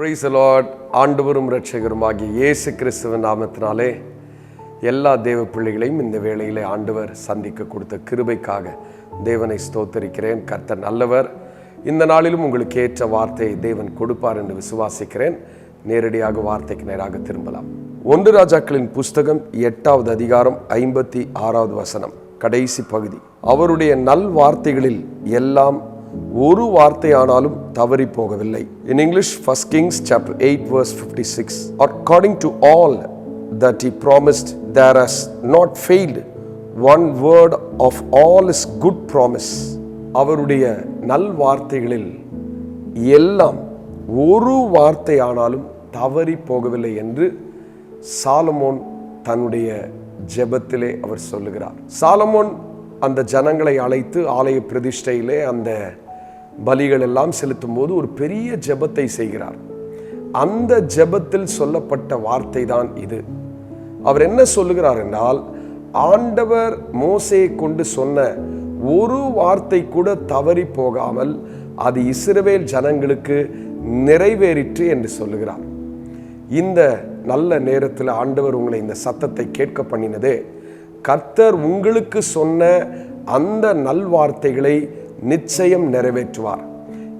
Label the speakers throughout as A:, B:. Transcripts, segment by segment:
A: Price Lord ஆண்டவரும் ஆகிய இயேசு கிறிஸ்துவின் நாமத்தினாலே எல்லா தேவ பிள்ளைகளையும் இந்த வேளையிலே ஆண்டவர் சந்திக்க கொடுத்த கிருபைக்காக தேவனை ஸ்தோத்தரிக்கிறேன். கர்த்தர் நல்லவர். இந்த நாளிலும் உங்களுக்கு ஏற்ற வார்த்தையை தேவன் கொடுப்பார் என்று விசுவாசிக்கிறேன். நேரடியாக வார்த்தைக்கு நேராக திரும்பலாம். ஒன்று ராஜாக்களின் புஸ்தகம் எட்டாவது அதிகாரம் ஐம்பத்தி ஆறாவது வசனம் கடைசி பகுதி. அவருடைய நல் வார்த்தைகளில் எல்லாம் ஒரு வார்த்தையானாலும் தவறி போகவில்லை. In English first Kings chapter eight verse fifty six according to all that he promised there has not failed one word of all his good promise அவருடைய நல் வார்த்தைகளில் எல்லாம் ஒரு வார்த்தையானாலும் தவறி போகவில்லை என்று சாலமோன் தன்னுடைய ஜெபத்திலே அவர் சொல்லுகிறார். சாலமோன் அந்த ஜனங்களை அழைத்து ஆலய பிரதிஷ்டையிலே அந்த பலிகள் எல்லாம் செலுத்தும் போது ஒரு பெரிய ஜெபத்தை செய்கிறார். அந்த ஜெபத்தில் சொல்லப்பட்ட வார்த்தை தான் இது. அவர் என்ன சொல்லுகிறார் என்றால் ஆண்டவர் மோசையை கொண்டு சொன்ன ஒரு வார்த்தை கூட தவறி போகாமல் அது இஸ்ரவேல் ஜனங்களுக்கு நிறைவேறிற்று என்று சொல்லுகிறார். இந்த நல்ல நேரத்தில் ஆண்டவர் உங்களை இந்த சத்தத்தை கேட்க பண்ணினதே கர்த்தர் உங்களுக்கு சொன்ன அந்த நல்வார்த்தைகளை நிச்சயம் நிறைவேற்றுவார்.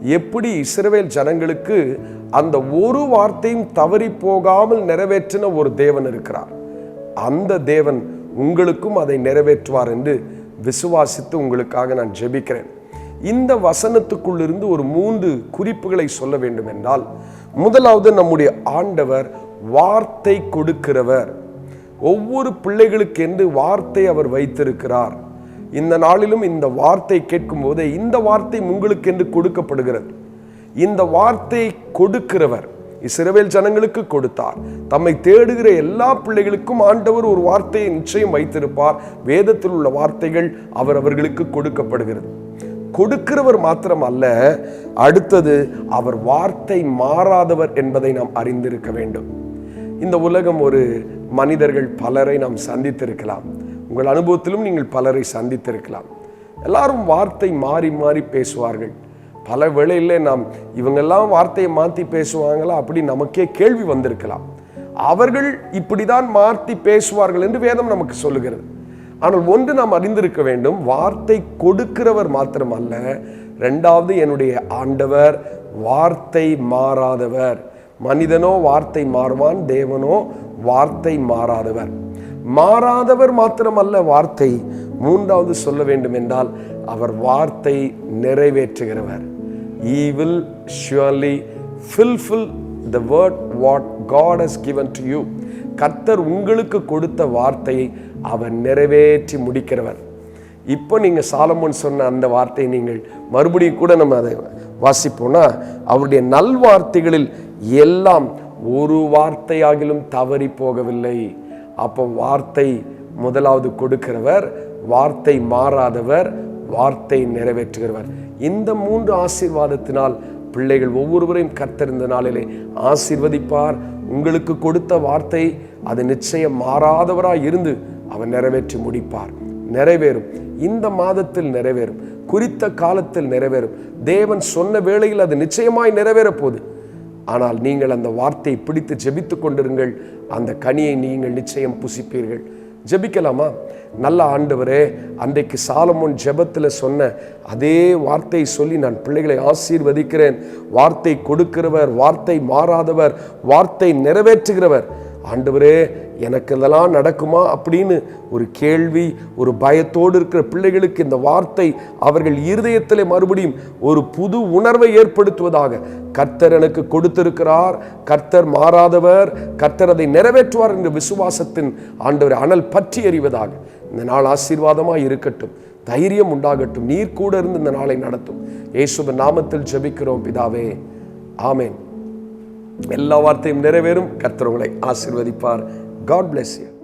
A: எப்படி இஸ்ரவேல் ஜனங்களுக்கு அந்த ஒரு வார்த்தையும் தவறி போகாமல் நிறைவேற்றின ஒரு தேவன் இருக்கிறார். அந்த தேவன் உங்களுக்கும் அதை நிறைவேற்றுவார் என்று விசுவாசித்து உங்களுக்காக நான் ஜெபிக்கிறேன். இந்த வசனத்துக்குள்ளிருந்து ஒரு மூன்று குறிப்புகளை சொல்ல வேண்டும் என்றால் முதலாவது நம்முடைய ஆண்டவர் வார்த்தை கொடுக்கிறவர். ஒவ்வொரு பிள்ளைகளுக்கு என்று வார்த்தை அவர் வைத்திருக்கிறார். இந்த நாளிலும் இந்த வார்த்தை கேட்கும் போதே இந்த வார்த்தை உங்களுக்கு என்று கொடுக்கப்படுகிறது. இந்த வார்த்தை கொடுக்கிறவர் இஸ்ரவேல் ஜனங்களுக்கு கொடுத்தார். தம்மை தேடுகிற எல்லா பிள்ளைகளுக்கும் ஆண்டவர் ஒரு வார்த்தையை நிச்சயம் வைத்திருப்பார். வேதத்தில் உள்ள வார்த்தைகள் அவர் அவர்களுக்கு கொடுக்கப்படுகிறது. கொடுக்கிறவர் மாத்திரம் அல்ல அடுத்தது அவர் வார்த்தை மாறாதவர் என்பதை நாம் அறிந்திருக்க வேண்டும். இந்த உலகம் ஒரு மனிதர்கள் பலரை நாம் சந்தித்திருக்கலாம். உங்கள் அனுபவத்திலும் நீங்கள் பலரை சந்தித்திருக்கலாம். எல்லாரும் வார்த்தை மாறி மாறி பேசுவார்கள். பல வேளையில் நாம் இவங்கெல்லாம் வார்த்தையை மாற்றி பேசுவாங்களா அப்படி நமக்கே கேள்வி வந்திருக்கலாம். அவர்கள் இப்படிதான் மாற்றி பேசுவார்கள் என்று வேதம் நமக்கு சொல்லுகிறது. ஆனால் ஒன்று நாம் அறிந்திருக்க வேண்டும் வார்த்தை கொடுக்கிறவர் மாத்திரம் அல்ல ரெண்டாவது என்னுடைய ஆண்டவர் வார்த்தை மாறாதவர். மனிதனோ வார்த்தை மாறுவான் தேவனோ வார்த்தை மாறாதவர். மாறாதவர் மாத்திரமல்ல வார்த்தை மூன்றாவது சொல்ல வேண்டும் என்றால் அவர் வார்த்தை நிறைவேற்றுகிறவர். He will surely fulfil the word what God has given to you கர்த்தர் உங்களுக்கு கொடுத்த வார்த்தையை அவர் நிறைவேற்றி முடிக்கிறவர். இப்போ நீங்கள் சாலமோன் சொன்ன அந்த வார்த்தையை நீங்கள் மறுபடியும் கூட நம்ம அதை வாசிப்போம்னா அவருடைய நல்வார்த்தைகளில் எல்லாம் ஒரு வார்த்தையாகிலும் தவறி போகவில்லை. அப்போ வார்த்தை முதலாவது கொடுக்கிறவர் வார்த்தை மாறாதவர் வார்த்தை நிறைவேற்றுகிறவர். இந்த மூன்று ஆசீர்வாதத்தினால் பிள்ளைகள் ஒவ்வொருவரையும் கர்த்தர் நாளிலே ஆசீர்வதிப்பார். உங்களுக்கு கொடுத்த வார்த்தை அது நிச்சயம் மாறாதவராக இருந்து அவர் நிறைவேற்றி முடிப்பார். நிறைவேறும். இந்த மாதத்தில் நிறைவேறும். குறித்த காலத்தில் நிறைவேறும். தேவன் சொன்ன வேளையில் அது நிச்சயமாய் நிறைவேறப் போகுது. ஆனால் நீங்கள் அந்த வார்த்தையை பிடித்து ஜெபித்து கொண்டிருங்கள். அந்த கனியை நீங்கள் நிச்சயம் புசிப்பீர்கள். ஜெபிக்கலாமா? நல்ல ஆண்டவரே அன்றைக்கு சாலமோன் ஜெபத்தில் சொன்ன அதே வார்த்தையை சொல்லி நான் பிள்ளைகளை ஆசீர்வதிக்கிறேன். வார்த்தை கொடுக்கிறவர் வார்த்தை மாறாதவர் வார்த்தை நிறைவேற்றுகிறவர். ஆண்டவரே எனக்கு இதெல்லாம் நடக்குமா அப்படின்னு ஒரு கேள்வி ஒரு பயத்தோடு இருக்கிற பிள்ளைகளுக்கு இந்த வார்த்தை அவர்கள் இருதயத்திலே மறுபடியும் ஒரு புது உணர்வை ஏற்படுத்துவதாக கர்த்தர் எனக்கு கொடுத்திருக்கிறார். கர்த்தர் மாறாதவர் கர்த்தர் அதை நிறைவேற்றுவார் என்ற விசுவாசத்தின் ஆண்டவர் அனல் பற்றி எறிவதாக இந்த நாள் ஆசீர்வாதமாக இருக்கட்டும் தைரியம் உண்டாகட்டும் நீர் கூட இருந்து இந்த நாளை நடத்தும். இயேசுப நாமத்தில் ஜெபிக்கிறோம் பிதாவே. ஆமேன். எல்லா வார்த்தையும் நிறைவேறும். கர்த்தர் உங்களை ஆசிர்வதிப்பார். God bless you